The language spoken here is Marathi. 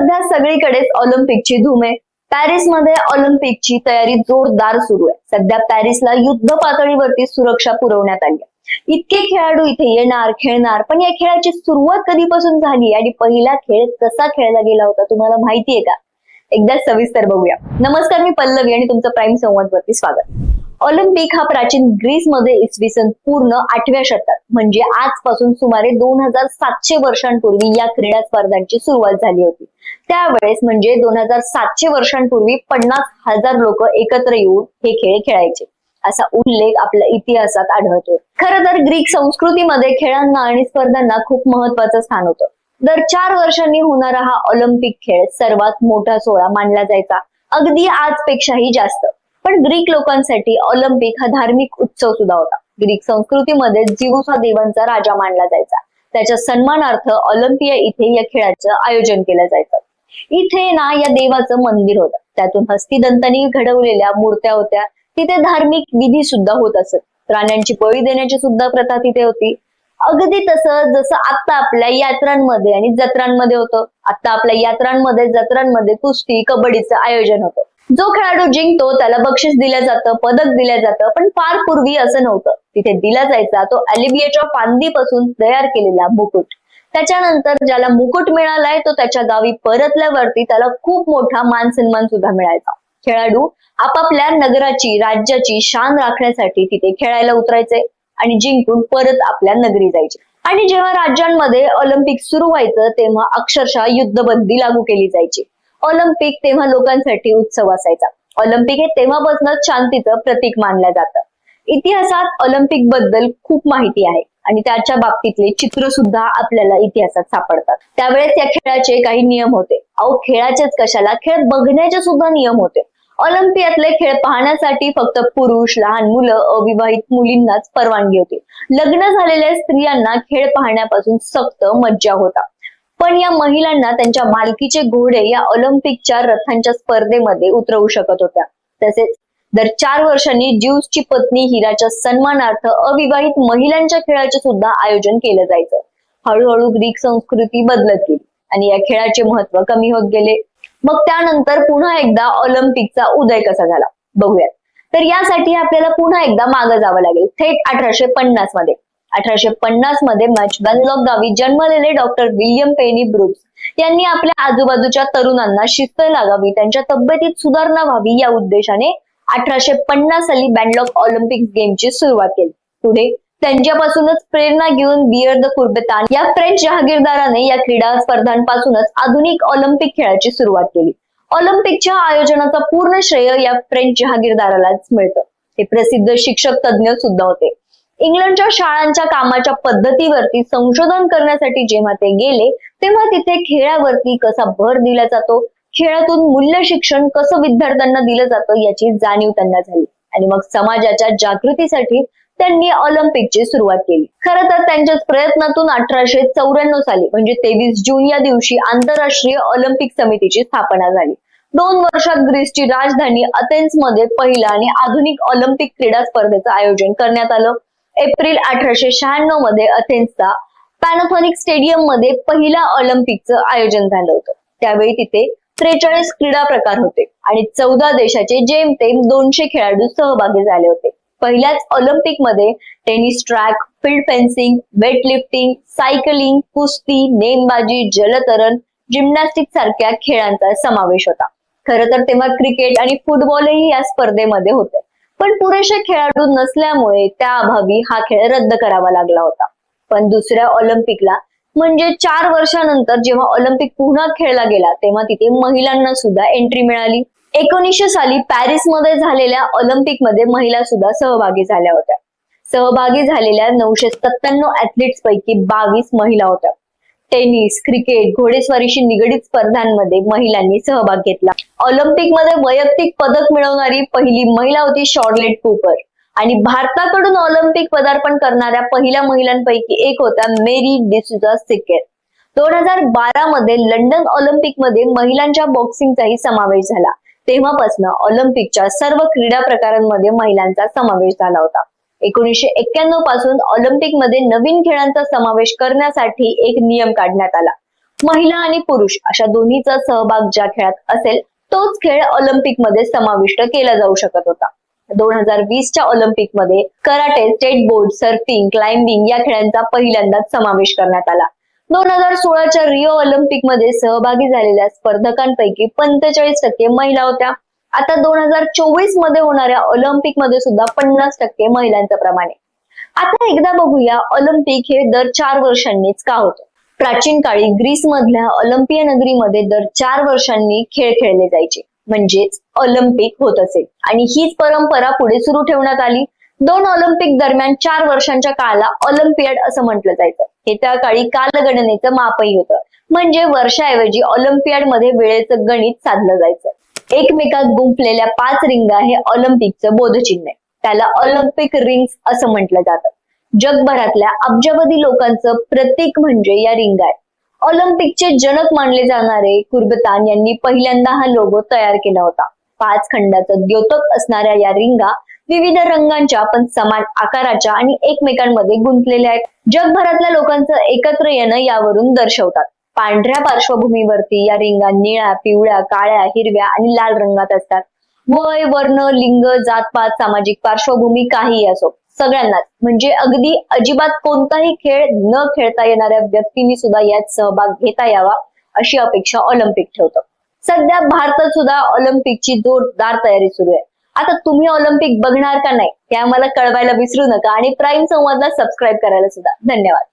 सध्या सगळीकडेच ऑलिम्पिकची धूम आहे. पॅरिसमध्ये ऑलिम्पिकची तयारी जोरदार सुरू आहे. सध्या पॅरिसला युद्ध पातळीवरती सुरक्षा पुरवण्यात आली आहे. इतके खेळाडू इथे येणार खेळणार पण या खेळाची सुरुवात कधीपासून झाली आणि पहिला खेळ कसा खेळला गेला होता? तुम्हाला माहितीये का? एकदा सविस्तर बघूया. नमस्कार मी पल्लवी आणि तुमचं प्राईम संवाद वरती स्वागत. ऑलिम्पिक हा प्राचीन ग्रीसमध्ये इसवी सन पूर्ण आठव्या शतकात म्हणजे आजपासून सुमारे दोन हजार सातशे वर्षांपूर्वी या क्रीडा स्पर्धांची सुरुवात झाली होती. त्यावेळेस म्हणजे दोन हजार सातशे वर्षांपूर्वी पन्नास हजार लोक एकत्र येऊन हे खेळ खेळायचे. असा उल्लेख आपल्या इतिहासात आढळतो खर तर ग्रीक संस्कृतीमध्ये खेळांना आणि स्पर्धांना खूप महत्वाचं स्थान होतं. दर चार वर्षांनी होणारा हा ऑलिम्पिक खेळ सर्वात मोठा सोहळा मानला जायचा. अगदी आजपेक्षाही जास्त. पण ग्रीक लोकांसाठी ऑलिम्पिक हा धार्मिक उत्सव सुद्धा होता. ग्रीक संस्कृतीमध्ये जीवस हा देवांचा राजा मानला जायचा. त्याच्या सन्मानार्थ ऑलिम्पिया इथे या खेळाचं आयोजन केलं जायचं. इथे ना या देवाचं मंदिर होतं. त्यातून हस्तिदंतांनी घडवलेल्या मूर्त्या होत्या. तिथे धार्मिक विधी सुद्धा होत असत. प्राण्यांची बळी देण्याची सुद्धा प्रथा तिथे होती. अगदी तसं जसं आता आपल्या यात्रांमध्ये आणि जत्रांमध्ये होतं. आता आपल्या यात्रांमध्ये जत्रांमध्ये कुस्ती कबड्डीचं आयोजन होतं. जो खेळाडू जिंकतो त्याला बक्षीस दिलं जातं पदक दिलं जातं पण फार पूर्वी असं नव्हतं. तिथे दिला जायचा तो अलिबियाच्या फांदीपासून तयार केलेला मुकुट. त्याच्यानंतर ज्याला मुकुट मिळालाय तो त्याच्या गावी परतल्यावरती त्याला खूप मोठा मान सन्मान सुद्धा मिळायचा. खेळाडू आपापल्या नगराची राज्याची शान राखण्यासाठी तिथे खेळायला उतरायचे. आणि जिंकून परत आपल्या नगरी जायचे. आणि जेव्हा राज्यांमध्ये ऑलिम्पिक सुरू व्हायचं तेव्हा अक्षरशः युद्धबंदी लागू केली जायची. ऑलिम्पिक तेव्हा लोकांसाठी उत्सव असायचा. ऑलिम्पिक हे तेव्हापासूनच शांतीचं प्रतीक मानलं जातं. इतिहासात ऑलिम्पिकबद्दल खूप माहिती आहे. आणि त्याच्या बाबतीतले चित्र सुद्धा आपल्याला इतिहासात सापडतात. त्यावेळेस या खेळाचे काही नियम होते. अहो खेळाचेच कशाला? खेळ बघण्याचे सुद्धा नियम होते. ऑलिम्पियातले खेळ पाहण्यासाठी फक्त पुरुष लहान मुलं अविवाहित मुलींनाच परवानगी होती. लग्न झालेल्या स्त्रियांना खेळ पाहण्यापासून सक्त मज्जा होता. पण या महिलांना त्यांच्या मालकीचे घोडे या ऑलिम्पिकच्या रथांच्या स्पर्धेमध्ये उतरवू शकत होत्या. तसेच दर चार वर्षांनी ज्यूसची पत्नी हिराच्या सन्मानार्थ अविवाहित महिलांच्या खेळाचे सुद्धा आयोजन केलं जायचं. हळूहळू ग्रीक संस्कृती बदलत गेली आणि या खेळाचे महत्त्व कमी होत गेले. मग त्यानंतर पुन्हा एकदा ऑलिम्पिकचा उदय कसा झाला? बघूयात. तर यासाठी आपल्याला पुन्हा एकदा मागं जावं लागेल. थेट अठराशे पन्नासमध्ये. अठराशे पन्नासमध्ये मॅचबॅनलॉक गावी जन्मलेले डॉक्टर विल्यम पेनी ब्रुक्स यांनी आपल्या आजूबाजूच्या तरुणांना शिस्त लागावी त्यांच्या तब्येतीत सुधारणा व्हावी या उद्देशाने अठराशे पन्नास साली बॅनलॉक ऑलिम्पिक गेमची सुरुवात केली. पुढे त्यांच्यापासूनच प्रेरणा घेऊन बियर द कुर्बेतान या फ्रेंच जहागीरदाराने या क्रीडा स्पर्धांपासूनच आधुनिक ऑलिम्पिक खेळाची सुरुवात केली. ऑलिम्पिकच्या आयोजनाचा पूर्ण श्रेय या फ्रेंच जहागीरदारालाच मिळतं. ते प्रसिद्ध शिक्षक तज्ज्ञ सुद्धा होते. इंग्लंडच्या शाळांच्या कामाच्या पद्धतीवरती संशोधन करण्यासाठी जेव्हा ते गेले तेव्हा तिथे खेळावरती कसा भर दिला जातो खेळातून मूल्य शिक्षण कसं विद्यार्थ्यांना दिलं जातं याची जाणीव त्यांना झाली. आणि मग समाजाच्या जागृतीसाठी त्यांनी ऑलिम्पिकची सुरुवात केली. खरं तर त्यांच्याच प्रयत्नातून अठराशे चौऱ्याण्णव साली म्हणजे तेवीस जून या दिवशी आंतरराष्ट्रीय ऑलिम्पिक समितीची स्थापना झाली. दोन वर्षात ग्रीसची राजधानी अथेन्समध्ये पहिला आणि आधुनिक ऑलिम्पिक क्रीडा स्पर्धेचं आयोजन करण्यात आलं. एप्रिल अठराशे शहाण्णवमध्ये अथेन्सचा पॅनोथॉनिक स्टेडियममध्ये पहिल्या ऑलिम्पिकचं आयोजन झालं होतं. त्यावेळी तिथे त्रेचाळीस क्रीडा प्रकार होते आणि चौदा देशाचे जेमतेम दोनशे खेळाडू सहभागी झाले होते. पहिल्याच ऑलिम्पिकमध्ये tennis track field fencing weightlifting cycling कुस्ती नेमबाजी जलतरण जिम्नॅस्टिक सारख्या खेळांचा समावेश होता. खरं तर तेव्हा क्रिकेट आणि फुटबॉलही या स्पर्धेमध्ये होते. पण पुरेसे खेळाडू नसल्यामुळे त्या अभावी हा खेळ रद्द करावा लागला होता. पण दुसऱ्या ऑलिम्पिकला म्हणजे चार वर्षानंतर जेव्हा ऑलिम्पिक पुन्हा खेळला गेला तेव्हा तिथे महिलांना सुद्धा एंट्री मिळाली. एकोणीसशे साली पॅरिसमध्ये झालेल्या ऑलिम्पिकमध्ये महिला सुद्धा सहभागी झाल्या होत्या. सहभागी झालेल्या नऊशे सत्त्याण्णव ऍथलीट्स पैकी बावीस महिला होत्या. टेनिस क्रिकेट घोडेस्वारीशी निगडीत स्पर्धांमध्ये महिलांनी सहभाग घेतला. ऑलिम्पिकमध्ये वैयक्तिक पदक मिळवणारी पहिली महिला होती शॉर्लेट कुपर आणि भारताकडून ऑलिम्पिक पदार्पण करणाऱ्या पहिल्या महिलांपैकी एक होत्या मेरी डिसुजा सिकेर दोन हजार बारा मध्ये लंडन ऑलिम्पिकमध्ये महिलांच्या बॉक्सिंगचाही समावेश झाला. तेव्हापासून ऑलिम्पिकच्या सर्व क्रीडा प्रकारांमध्ये महिलांचा समावेश झाला होता. एकोणीसशे एक्क्याण्णवपासून ऑलिम्पिकमध्ये नवीन खेळांचा समावेश करण्यासाठी एक नियम काढण्यात आला. महिला आणि पुरुष अशा दोन्हीचा सहभाग ज्या खेळात असेल तोच खेळ ऑलिम्पिकमध्ये समाविष्ट केला जाऊ शकत होता. दोन हजार वीसच्या ऑलिम्पिकमध्ये karate skateboard surfing climbing या खेळांचा पहिल्यांदाच समावेश करण्यात आला. दोन हजार सोळाच्या रिओ ऑलिम्पिकमध्ये सहभागी झालेल्या स्पर्धकांपैकी पंचेचाळीस टक्के महिला होत्या. आता दोन हजार चोवीसमध्ये होणाऱ्या ऑलिम्पिकमध्ये सुद्धा पन्नास टक्के महिलांचं प्रमाण आहे. आता एकदा बघूया ऑलिम्पिक हे दर चार वर्षांनीच का होतं? प्राचीन काळी ग्रीस मधल्या ऑलिम्पिया नगरीमध्ये दर चार वर्षांनी खेळ खेळले जायचे. म्हणजेच ऑलिम्पिक होत असे. आणि हीच परंपरा पुढे सुरू ठेवण्यात आली. दोन ऑलिम्पिक दरम्यान चार वर्षांच्या काळाला ऑलिम्पियाड असं म्हटलं जायचं. हे त्या काळी कालगणनेचं मापही होतं. म्हणजे वर्षाऐवजी ऑलिम्पियाडमध्ये वेळेचं गणित साधलं जायचं. एकमेकात गुंफलेल्या पाच रिंगा हे ऑलिम्पिकचं बोधचिन्ह आहे. त्याला ऑलिम्पिक रिंग्स असं म्हटलं जातं. जगभरातल्या अब्जावधी लोकांचं प्रतीक म्हणजे या रिंगा आहे ऑलिम्पिकचे जनक मानले जाणारे कुर्बतान यांनी पहिल्यांदा हा लोगो तयार केला होता. पाच खंडाचं द्योतक असणाऱ्या या रिंगा विविध रंगांच्या पण समान आकाराच्या आणि एकमेकांमध्ये गुंतलेल्या आहेत. जगभरातल्या लोकांचं एकत्र येणं यावरून दर्शवतात. पांढऱ्या पार्श्वभूमीवरती या रिंगा निळ्या पिवळ्या काळ्या हिरव्या आणि लाल रंगात असतात. वय वर्ण लिंग जातपात सामाजिक पार्श्वभूमी काहीही असो सगळ्यांनाच. म्हणजे अगदी अजिबात कोणताही खेळ न खेळता येणाऱ्या व्यक्तींनी सुद्धा यात सहभाग घेता यावा अशी अपेक्षा ऑलिम्पिक ठेवतं. सध्या भारतात सुद्धा ऑलिम्पिकची जोरदार तयारी सुरू आहे. आता तुम्ही ऑलिम्पिक बघणार का नाही हे आम्हाला कळवायला विसरू नका आणि प्राईम संवादला सबस्क्राईब करायला सुद्धा. धन्यवाद.